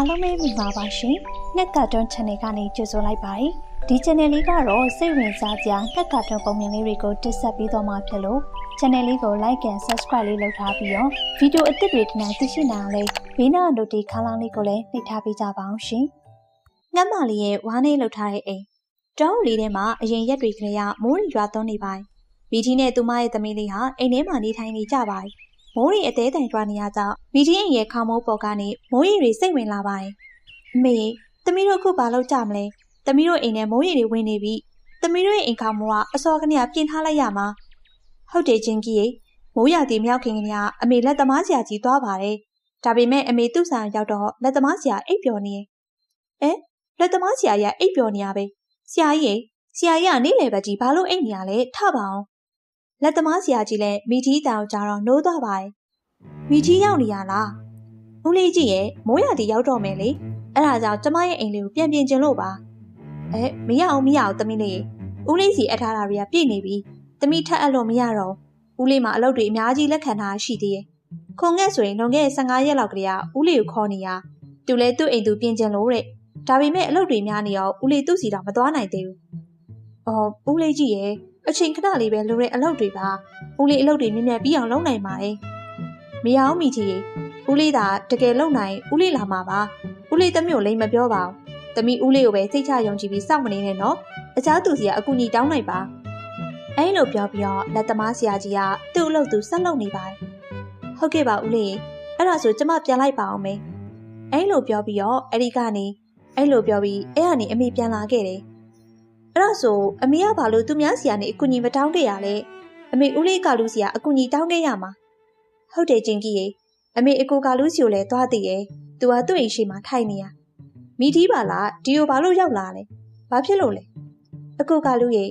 အားလုံးပဲမိပါပါရှင်။ငှက်ကတွန်း channel ကနေကြိုဆိုလိုက်ပါတယ်။ဒီ channel လေးကတော့စိတ်ဝင်စားစရာငှက်ကတွန်းပုံမြင်လေးတွေကိုတင်ဆက်ပေးသွားမှာဖြစ်လို့ channel လေးကို like and subscribe လေးလုပ်ထားပြီးတော့ဗီဒီယိုအသစ်တွေတင်သိရှိနိုင်အောင်လေးဘေးနား notification ခန်းလေးကိုလည်းနှိပ်ထားပေးကြပါအောင်ရှင်။ငှက်မလေးရဲ့ဝါးနေလောက်ထားတဲ့အိမ်တောင်းလေးထဲမှာအရင်ရက်တွေကလေးကမိုးရီရွာသွန်းနေပါတယ်။ဗီတီနဲ့သူမရဲ့သမီးလေးဟာအိမ်ထဲမှာနေထိုင်နေကြပါတယ်။ မိုးရီအသေးတိုင်ကြွားနေရကြောင်းဗီတီရဲ့ခေါင်းမိုးပေါ်ကနေမိုးရီတွေစိတ်ဝင်လာပါတယ်။အမေသမီးတို့အခုဘာလုပ်ကြမလဲ။သမီးတို့အိမ်ထဲမိုးရီတွေဝင်နေပြီ။သမီးတို့ရဲ့အိမ်ခေါင်းမိုးကအစောကနေပြင်ထားလိုက်ရမှာ။ဟုတ်တယ်ချင်းကြီးမိုးရသည်မြောက်ခင်ကနေအမေလက်သမားဆရာကြီးသွားပါတယ်။ဒါပေမဲ့အမေသူ့ဆိုင်ရောက်တော့လက်သမားဆရာအိပ်ပျော်နေတယ်။အဲလက်သမားဆရာကြီးအိပ်ပျော်နေရပဲ။ဆရာကြီးဆရာကြီးကနေ့လယ်ဘက်ကြီးဘာလို့အိပ်နေရလဲထပါအောင်။ လက်သမားဆရာကြီးလည်းမိကြီးတောင်ကြတော့နိုးသွားပါတယ်။မိကြီးရောက်နေရလား။ဦးလေးကြီးရဲ့မိုးရသည်ရောက်တော့မယ်လေ။အဲ့ဒါကြောင့်ကျမရဲ့အိမ်လေးကိုပြန်ပြင်ကျင်လို့ပါ။အဲမရအောင်မရအောင်သမီးလေးဦးလေးစီအထားတာတွေကပြည့်နေပြီ။သမီးထက်အပ်လို့မရတော့ဦးလေးမှာအလုပ်တွေအများကြီးလက်ခံထားရှိသေးရဲ့။ခုံငက်ဆိုရင်လွန်ခဲ့တဲ့15ရက်လောက်ကလေးကဦးလေးကိုခေါ်နေရ။သူလည်းသူ့အိမ်သူပြင်ကျင်လို့တဲ့။ဒါပေမဲ့အလုပ်တွေများနေရောဦးလေးသူ့စီတော့မသွားနိုင်သေးဘူး။အော်ဦးလေးကြီးရဲ့ အချိန်ခဏလေးပဲလိုတဲ့အလုပ်တွေပါ။ဦးလေးအလုပ်တွေမြင်မြတ်ပြီးအောင်လုပ်နိုင်ပါတယ်။မရအောင်မိကြီးဦးလေးသာတကယ်လုပ်နိုင်ဦးလေးလာမှာပါ။ဦးလေးသမီးကိုလိမ်မပြောပါဘူး။သမီးဦးလေးကိုပဲစိတ်ချယုံကြည်ပြီးစောင့်မနေနဲ့နော်။အခြားသူစီကအကူအညီတောင်းလိုက်ပါ။အဲလိုပြောပြီးတော့လက်သမားဆရာကြီးကသူ့အလုပ်သူဆက်လုပ်နေပါတယ်။ဟုတ်ကဲ့ပါဦးလေး။အဲ့ဒါဆိုကျမပြန်လိုက်ပါအောင်မေ။အဲလိုပြောပြီးတော့အဲ့ဒီကနေအဲ့လိုပြောပြီးအဲ့ကနေအမေပြန်လာခဲ့တယ်။ အဲ့ဒါဆိုအမေကဘာလို့သူများဆရာနဲ့အကူအညီမတောင်းခဲ့ရလဲ။အမေဦးလေးကလူစီကအကူအညီတောင်းခဲ့ရမှာ။ဟုတ်တယ်ချင်းကြီးရေအမေအကူကလူစီကိုလည်းသွားသိရဲ့။ तू ကသူ့အိမ်ရှိမှထိုင်နေရ။မိတီးပါလားဒီကိုဘာလို့ရောက်လာလဲ။ဘာဖြစ်လို့လဲ။အကူကလူရေ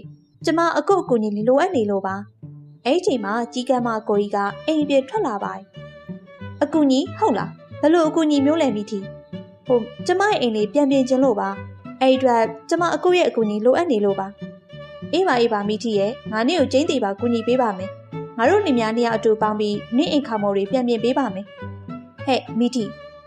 ကျမအကုတ်အကူညီလေးလိုအပ်နေလို့ပါ။အဲ့ဒီချိန်မှာကြီးကမ်းမကိုကြီးကအိမ်ပြေထွက်လာပါတယ်။အကူညီဟုတ်လားဘယ်လိုအကူညီမျိုးလဲမိတီ။ဟိုကျမရဲ့အိမ်လေးပြန်ပြင်ခြင်းလို့ပါ။ အဲ့ဒီအတွက်ကျမအကုရဲ့အကူညီလိုအပ်နေလို့ပါ။အေးပါအေးပါမိတီရဲ့ငါနေ့ကိုကျင်းတီပါကူညီပေးပါမယ်။ငါတို့နေများနေရအတူပေါင်းပြီးနေ့အိမ်ခါမော်တွေပြန်ပြင်ပေးပါမယ်။ဟဲ့မိတီ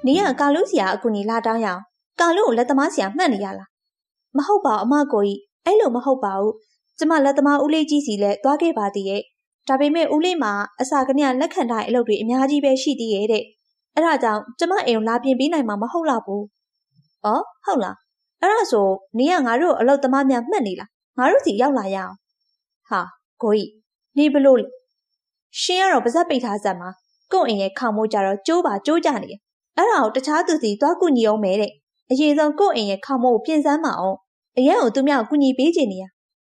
နေရကာလူစီယာအကူညီလာတောင်းရအောင်။ကာလူကိုလက်သမားစီယာမှတ်နေရလား။မဟုတ်ပါအမကိုကြီးအဲ့လိုမဟုတ်ပါဘူး။ကျမလက်သမားဦးလေးကြီးစီလည်းသွားခဲ့ပါသေးရဲ့။ဒါပေမဲ့ဦးလေးမှာအစာကနည်းလက်ခံထားတဲ့အလုပ်တွေအများကြီးပဲရှိသေးရဲ့တဲ့။အဲ့ဒါကြောင့်ကျမအိမ်ကိုလာပြင်ပေးနိုင်မှာမဟုတ်လားဘူး။အော်ဟုတ်လား။ အဲ့ဒါဆိုနေရငါတို့အလုပ်သမားများမှတ်နေလား။ငါတို့စီရောက်လာရအောင်။ဟာကိုကြီးနေဘလို့လဲ။ရှင်ကတော့ပါဇက်ပိတ်ထားစက်မှာကို့အိမ်ရဲ့ခေါင်မိုးကြတော့ကျိုးပါကျိုးကြနေတယ်။အဲ့ဒါကိုတခြားသူစီသွားကူညီအောင်မယ်တဲ့။အရင်ဆုံးကို့အိမ်ရဲ့ခေါင်မိုးကိုပြင်ဆန်းမအောင်။အရင်ကသူများကိုကူညီပေးချင်နေရ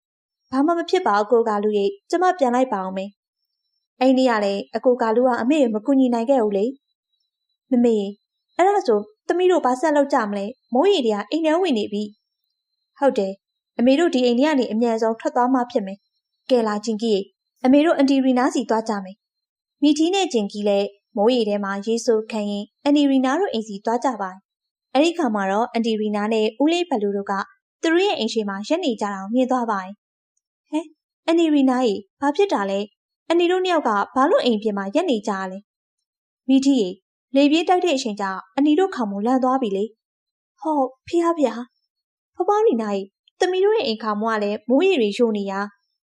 ။ဘာမှမဖြစ်ပါအကိုကလူကြီးကျမပြန်လိုက်ပါအောင်မယ်။အဲ့ဒီကလည်းအကိုကလူကအမေကိုမကူညီနိုင်ခဲ့ဘူးလေ။မမေအဲ့ဒါဆို သမီးတို့ဘာဆက်လုပ်ကြမလဲ။မိုးရီတွေကအိမ်ထဲဝင်နေပြီ။ဟုတ်တယ်။အမေတို့ဒီအိမ်ထဲကနေအမြန်ဆုံးထွက်သွားမှဖြစ်မယ်။ကဲလာချင်းကြီးအမေတို့အန်တီရီနာစီသွားကြမယ်။မိတီနဲ့ကျင်ကြီးလည်းမိုးရီထဲမှာရေးဆိုခံရင်အန်တီရီနာတို့အိမ်စီသွားကြပါ။အဲ့ဒီခါမှာတော့အန်တီရီနာနဲ့ဦးလေးဘလူတို့ကသူတို့ရဲ့အိမ်ရှိမှာရက်နေကြတာကိုမြင်သွားပါတယ်။ဟဲအန်နီရီနာကြီးဘာဖြစ်တာလဲ။အန်နီတို့နှစ်ယောက်ကဘာလို့အိမ်ပြင်မှာရက်နေကြရလဲ။မိတီကြီး လေပြေးတိုက်တဲ့အချိန်ကျအန်နီတို့ခေါင်မလန့်သွားပြီလေ။ဟောဖျားဖျားဖဖရီနာကြီးသမီးတို့ရဲ့အိမ်ခေါင်မကလည်းမိုးရီရီရှိုးနေရ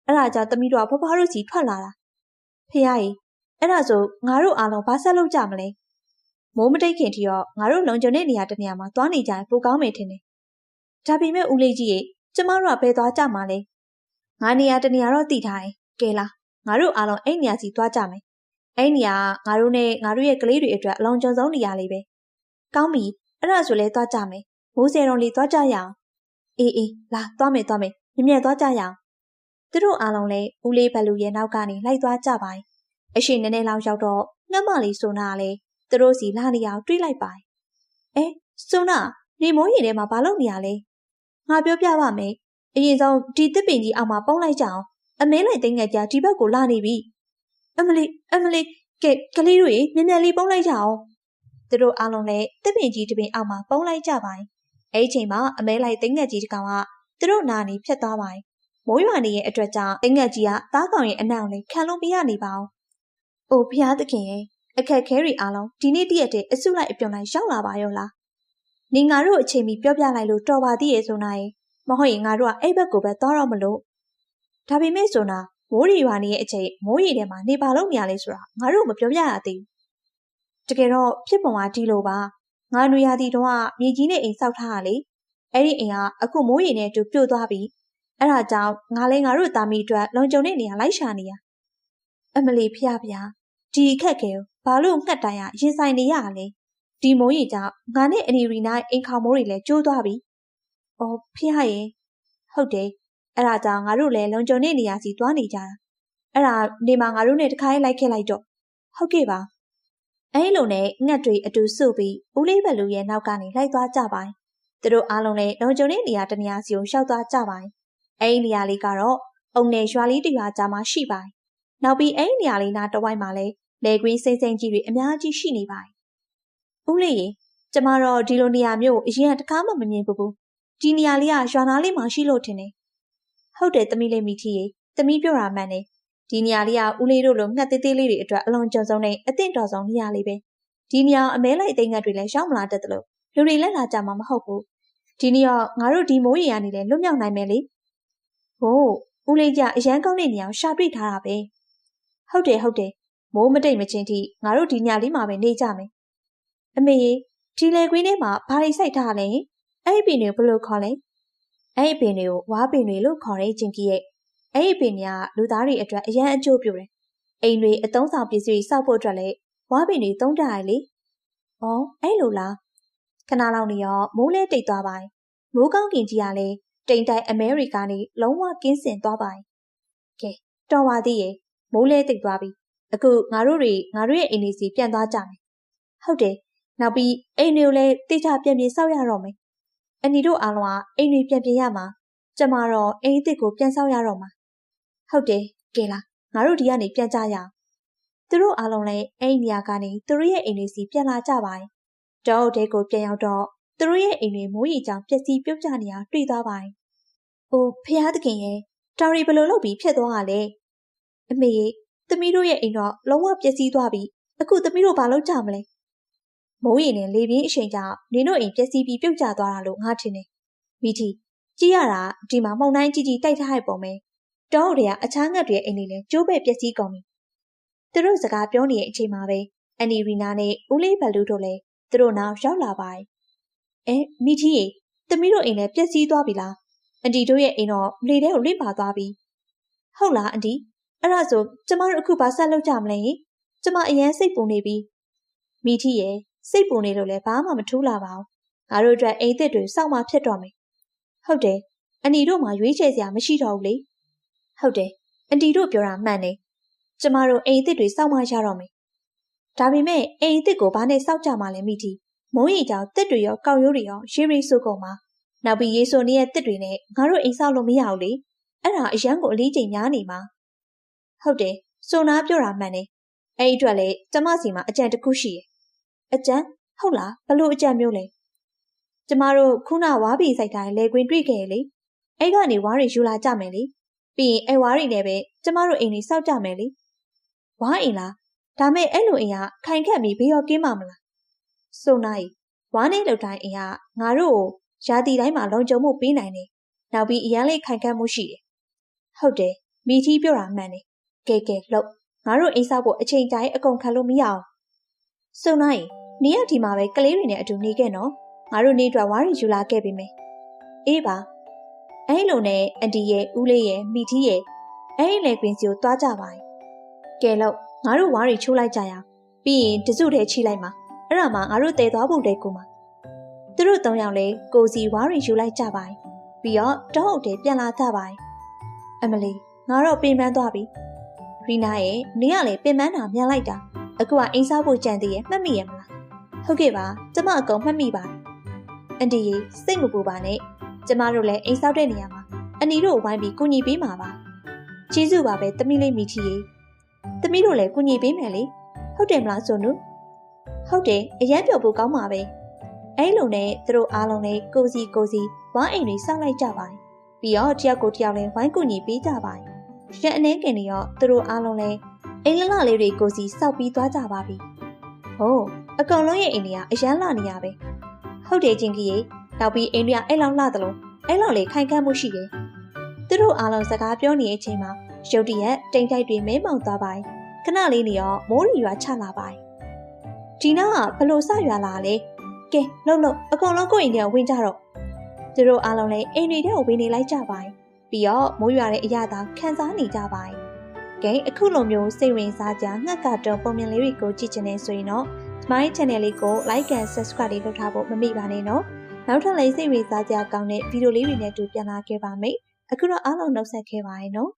အဲ့ဒါကြောင့်သမီးတို့ကဖဖတို့စီထွက်လာတာ။ဖျားကြီးအဲ့ဒါဆိုငါတို့အားလုံးဘာဆက်လုပ်ကြမလဲ။မိုးမတိတ်ခင်ထိတော့ငါတို့လုံခြုံတဲ့နေရာတစ်နေရာမှာသွားနေကြရင်ပိုကောင်းမယ်ထင်တယ်။ဒါပေမဲ့ဦးလေးကြီးရေကျမတို့ကဘယ်သွားကြမှာလဲ။ငါနေရာတနေရာတော့တည်ထားရင်ကဲလားငါတို့အားလုံးအဲ့နေရာစီသွားကြမယ်။ အဲ့နေရာငါတို့နဲ့ငါတို့ရဲ့ကလေးတွေအတွက်အလုံးကျုံဆုံးနေရာလေးပဲ။ကောင်းပြီအဲ့ဒါဆိုလဲသွားကြမယ်။မိုးစေတုံလေးသွားကြရအောင်။အေးအေးလာသွားမယ်သွားမယ်မြင်မြတ်သွားကြရအောင်။သူတို့အားလုံးလည်းဦးလေးဘလူရဲ့နောက်ကနေလိုက်သွားကြပါ යි ။အရှိနည်းနည်းလောက်ရောက်တော့ငှက်မလေးဆိုနာကလည်းသူတို့စီလာနေအောင်တွေးလိုက်ပါ යි ။အဲဆိုနာနေမိုးရင်ထဲမှာဘာလုပ်နေရလဲ။ငါပြောပြပါမယ်။အရင်ဆုံးဒီတစ်ပင်ကြီးအောက်မှာပုံလိုက်ကြအောင်။အမင်းလိုက်သိငယ်ကြဒီဘက်ကိုလာနေပြီ။ အမလီအမလီကဲကလေးတို့ရေမြန်မြန်လေးပုံလိုက်ကြအောင်။သူတို့အားလုံးလည်းတစ်ပင်ကြီးတစ်ပင်အောက်မှာပုံလိုက်ကြပါ යි ။အဲဒီချိန်မှာအမဲလိုက်သိငယ်ကြီးတစ်ကောင်ကသူတို့နာနေဖြတ်သွားပါ යි ။မိုးရွာနေရဲ့အတွက်ကြောင့်သိငယ်ကြီးကသားကောင်ရဲ့အနံ့ကိုလည်းခံလို့မရနေပါဘူး။အိုဖျားသခင်ရဲ့အခက်ခဲတွေအားလုံးဒီနေ့တည့်ရက်တည်းအစုလိုက်အပြုံလိုက်ရောက်လာပါရောလားနေငါတို့အချိန်မီပြောပြလိုက်လို့တော်ပါသေးရဲ့ဆိုနာရဲ့မဟုတ်ရင်ငါတို့ကအဲ့ဘက်ကိုပဲသွားတော့မလို့ဒါပေမဲ့ဆိုနာ မိုးရီရွာနေရဲ့အချိန်မိုးရီထဲမှာနေပါလို့နေရလဲဆိုတာငါတို့မပြောပြရသေးဘူးတကယ်တော့ဖြစ်ပုံကဒီလိုပါငါနွေရာသီတုန်းကမြေကြီးနဲ့အိမ်ဆောက်ထားတာလေအဲ့ဒီအိမ်ကအခုမိုးရီနဲ့အတူပြို့သွားပြီအဲ့ဒါကြောင့်ငါလည်းငါတို့သားမီးအတွက်လုံခြုံတဲ့နေရာလိုက်ရှာနေရအမလီဖျားဖျားဒီအခက်ခဲကိုဘာလို့ငှက်တိုင်ရရင်ဆိုင်နေရလဲဒီမိုးရီကြောင့်ငါနဲ့အနီရီနာအိမ်ခေါမိုးတွေလည်းကျိုးသွားပြီ။အော်ဖျားရဲ့ဟုတ်တယ် အဲ့ဒါကြောင့်ငါတို့လည်းလုံခြုံတဲ့နေရာစီသွားနေကြတာအဲ့ဒါနေမှာငါတို့နဲ့တခါလိုက်ခဲ့လိုက်တော့ဟုတ်ကဲ့ပါအဲ့လိုနဲ့ငှက်တွေအတူစုပြီးဦးလေးဘလူရဲ့နောက်ကနေလိုက်သွားကြပါသူတို့အားလုံးလည်းလုံခြုံတဲ့နေရာတနေရာစီကိုရှောက်သွားကြပါအဲ့ဒီနေရာလေးကတော့အုံနယ်ရွာလေးတရွာကြားမှာရှိပါနောက်ပြီးအဲ့ဒီနေရာလေးနားတဝိုက်မှာလည်းလေကွင်းစိမ့်စိမ့်ကြီးတွေအများကြီးရှိနေပါတယ်ဦးလေးရေကျမတော့ဒီလိုနေရာမျိုးကိုအရင်တကားမှမမြင်ဘူးဒီနေရာလေးကရွာနားလေးမှာရှိလို့ထင်တယ် ဟုတ်တယ်သမီးလေးမိထီရေသမီးပြောတာမှန်တယ်ဒီနေရာလေးကဦးလေးတို့လိုငှက်သေးသေးလေးတွေအတွက်အလွန်ကြုံဆုံးနဲ့အသင့်တော်ဆုံးနေရာလေးပဲဒီနေရာအမဲလိုက်သိငှက်တွေလည်းရှောင်းမလာတတ်တယ်လို့လူတွေလက်လာကြမှာမဟုတ်ဘူးဒီနေ့တော့ငါတို့ဒီမိုးရေရနေလဲလွတ်မြောက်နိုင်မယ်လေဟိုးဦးလေးကြအရန်ကောင်းတဲ့နေရာကိုရှာတွေ့ထားတာပဲဟုတ်တယ်ဟုတ်တယ်မိုးမတိတ်မချင်းထိငါတို့ဒီညလေးမှာပဲနေကြမယ်အမေဒီလေကွင်းထဲမှာဘာတွေစိုက်ထားလဲအဲ့ဒီပင်တွေဘယ်လိုခေါ်လဲ အဲ့ဒီပင်တွေကိုဝါပင်တွေလို့ခေါ်တဲ့ကျင်ကြီးရဲ့အဲ့ဒီပင်တွေကလူသားတွေအတွက်အရန်အကျိုးပြုတယ်အိမ်တွေအသုံးဆောင်ပစ္စည်းတွေစောက်ဖို့အတွက်လည်းဝါပင်တွေသုံးကြရလေဩအဲ့လိုလားခဏလောက်နေရောမိုးလဲတိတ်သွားပါမိုးကောင်းကင်ကြီးကလည်းတိမ်တိုက်အမေရိကနေလုံးဝကင်းစင်သွားပါကဲတော်ပါသေးရဲ့မိုးလဲတိတ်သွားပြီအခုငါတို့တွေငါတို့ရဲ့အိမ်လေးစီပြန်သွားကြမယ်ဟုတ်တယ်နောက်ပြီးအိမ်တွေကိုလည်းတိကျပြန်ပြင်ဆောက်ရတော့မယ် အနီတို့အားလုံးကအိမ်တွေပြန်ပြင်ရမှာကျမတော့အိမ်အစ်စ်ကိုပြန်ဆောက်ရတော့မှာဟုတ်တယ်ကဲလားငါတို့ဒီကနေပြန်ကြရအောင်သူတို့အားလုံးလည်းအိမ်နေရာကနေသူတို့ရဲ့အိမ်တွေစီပြန်လာကြပါတယ်တောအုပ်တဲကိုပြန်ရောက်တော့သူတို့ရဲ့အိမ်တွေမိုးရီကြောင်ပျက်စီးပြုတ်ကျနေတာတွေ့သွားပါတယ်။အိုးဖះသခင်ရဲ့တောင်ရီဘယ်လိုလုပ်ပြီးဖြစ်သွားတာလဲ။အမေသမီးတို့ရဲ့အိမ်တော့လုံးဝပျက်စီးသွားပြီ။အခုသမီးတို့ဘာလုပ်ကြမလဲ။ မိုးရီနဲ့လေပြင်းအချိန်ကြောင့်နင်တို့အိမ်ပျက်စီးပြီးပြုတ်ကျသွားတာလို့ငါထင်တယ်။မိတီကြည့်ရတာဒီမှာမှုန်တိုင်းကြီးကြီးတိုက်ထားတဲ့ပုံပဲ။တောအုပ်တွေကအခြားငတ်တွေအိမ်တွေလည်းကျိုးပဲ့ပျက်စီးကုန်ပြီ။သူတို့စကားပြောနေတဲ့အချိန်မှာပဲအန်နီရီနာနဲ့ဦးလေးဘလူးတို့လည်းသူတို့နောက်ရောက်လာပါတယ်။အဲမိကြီးရေသမီးတို့အိမ်လည်းပျက်စီးသွားပြီလား။အန်တီတို့ရဲ့အိမ်တော့လေထဲကိုလွင့်ပါသွားပြီ။ဟုတ်လားအန်တီအဲ့ဒါဆိုကျမတို့အခုဘာဆက်လုပ်ကြမလဲ။ကျမအရန်စိတ်ပူနေပြီ။မိကြီးရေ စိတ်ပူနေလို့လည်းဘာမှမထူးလာပါဘူး။ငါတို့အတွက်အိမ်သစ်တွေစောင့်မှဖြစ်တော့မယ်။ဟုတ်တယ်။အန်တီတို့မှရွေးချယ်စရာမရှိတော့ဘူးလေ။ဟုတ်တယ်။အန်တီတို့ပြောတာမှန်တယ်။ကျမတို့အိမ်သစ်တွေစောင့်မှရတော့မယ်။ဒါပေမဲ့အိမ်သစ်ကိုဘာနဲ့စောက်ကြမှာလဲမိတီ။မုံရီကြောင်တစ်တွေရောကောက်ရိုးတွေရောရှေးရိစုကုန်မှာနောက်ပြီးရေဆိုနေရဲ့တစ်တွေနဲ့ငါတို့အိမ်ဆောက်လို့မရဘူးလေအဲ့ဒါအရန်ကိုအလေးချိန်များနေမှာဟုတ်တယ်ဆိုနာပြောတာမှန်တယ်အဲ့ဒီအတွက်လေကျမစီမှာအကြံတစ်ခုရှိတယ် အကြံဟုတ်လားဘလို့အကြံမျိုးလဲကျမတို့ခုနဝါးပီစိုက်ထားတဲ့လေကွင်းတွေ့ခဲ့ရလေအဲ့ကနေဝါးတွေယူလာကြမယ်လေပြီးရင်အဲ့ဝါးတွေနဲ့ပဲကျမတို့အိမ်တွေစောက်ကြမယ်လေဝါးအိမ်လားဒါမဲ့အဲ့လိုအိမ်ကခိုင်ခက်ပြီးဘေးရောကင်းမှာမလားဆိုနိုင်ဝါးနေလောက်တိုင်းအင်ကငါတို့ကိုရာသီတိုင်းမှာလုံခြုံမှုပေးနိုင်တယ်။နောက်ပြီးအရန်လေးခိုင်ခန့်မှုရှိတယ်။ဟုတ်တယ်။မိထီးပြောတာမှန်တယ်။ကဲကဲလှုပ်ငါတို့အိမ်ဆောက်ဖို့အချိန်တိုင်းအကုန်ခံလို့မရအောင်။ဆိုနိုင် နေရဒီမှာပဲကလေးတွေနဲ့အတူနေခဲ့နော်။ငါတို့နေအတွက်ဝါးရီယူလာခဲ့ပြီမယ်။အေးပါ။အဲ့လိုနဲ့အန်တီရဲ့ဦးလေးရဲ့မိထီးရဲ့အဲ့ဒီလေပင်စီကိုတွားကြပါရဲ့။ကဲလို့ငါတို့ဝါးရီချိုးလိုက်ကြရအောင်။ပြီးရင်တစုတည်းချိလိုက်မှာ။အဲ့ဒါမှငါတို့တည်သွားဖို့တည်းကိုမှာသူတို့သုံးယောက်လည်းကိုစီဝါရီယူလိုက်ကြပါပြီးတော့တောအုပ်တဲပြန်လာကြပါအမလီငါတော့ပင်ပန်းသွားပြီရီနာရဲ့နေရလေပင်ပန်းတာမြန်လိုက်တာအခုကအိမ်စားဖို့ကြံသေးရဲ့မှတ်မိရမလား ဟုတ်ကဲ့ပါကျမအကုန်မှတ်မိပါတယ်အန်တီရေစိတ်မပူပါနဲ့ကျမတို့လည်းအိမ်ဆောက်တဲ့နေရာမှာအနီတို့ဝိုင်းပြီးကူညီပေးမှာပါကျေးဇူးပါပဲတမီးလေးမိထီရေတမီးတို့လည်းကူညီပေးမယ်လေဟုတ်တယ်မလားဆိုနုဟုတ်တယ်အရန်ပြောဖို့ကောင်းပါပဲအဲ့လိုနဲ့သူတို့အားလုံးလည်းကိုစီကိုစီဝိုင်းအိမ်တွေစောင့်လိုက်ကြပါတယ်ပြီးတော့တယောက်ကိုတယောက်လည်းဝိုင်းကူညီပေးကြပါတယ်ရန်အနေခင်တွေရောသူတို့အားလုံးလည်းအိမ်လလလေးတွေကိုစီစောက်ပြီးသွားကြပါပြီဟိုး အကောင်လုံးရဲ့အိမ်တွေကအရန်လာနေရပဲဟုဟုတ်တယ်ချင်းကြီးရေနောက်ပြီးအိမ်တွေကအဲ့လောက်လှသလိုအဲ့လောက်လေခိုင်ခန့်မှုရှိတယ်သူတို့အားလုံးစကားပြောနေတဲ့အချိန်မှာရုတ်တရက်တိမ်တိုက်တွေမဲမောင်သွားပါတယ်ခဏလေးနေရောမိုးရီရွာချလာပါတယ်ဒီနောက်ကဘလို့စရွာလာလဲကဲလှုပ်လှုပ်အကုန်လုံးကိုယ့်အိမ်ထဲဝင်ကြတော့သူတို့အားလုံးလည်းအိမ်တွေထဲကိုဝင်နေလိုက်ကြပါတယ်ပြီးတော့မိုးရွာတဲ့အရာသာခန်းစားနေကြပါတယ်ကဲအခုလိုမျိုးစိတ်ဝင်စားကြငှက်ကတော့ပုံမြင်လေးတွေကိုကြည့်ချင်နေဆိုရင်တော့ ဒီမိုင်း channel လေးကို like and subscribe လေးလုပ်ထားဖို့မမေ့ပါနဲ့နော်နောက်ထပ်လည်းစိတ်ဝင်စားကြကောင်းတဲ့ဗီဒီယိုလေးတွေနဲ့အတူပြန်လာခဲ့ပါမယ်အခုတော့အားလုံးနှုတ်ဆက်ခဲ့ပါရနော်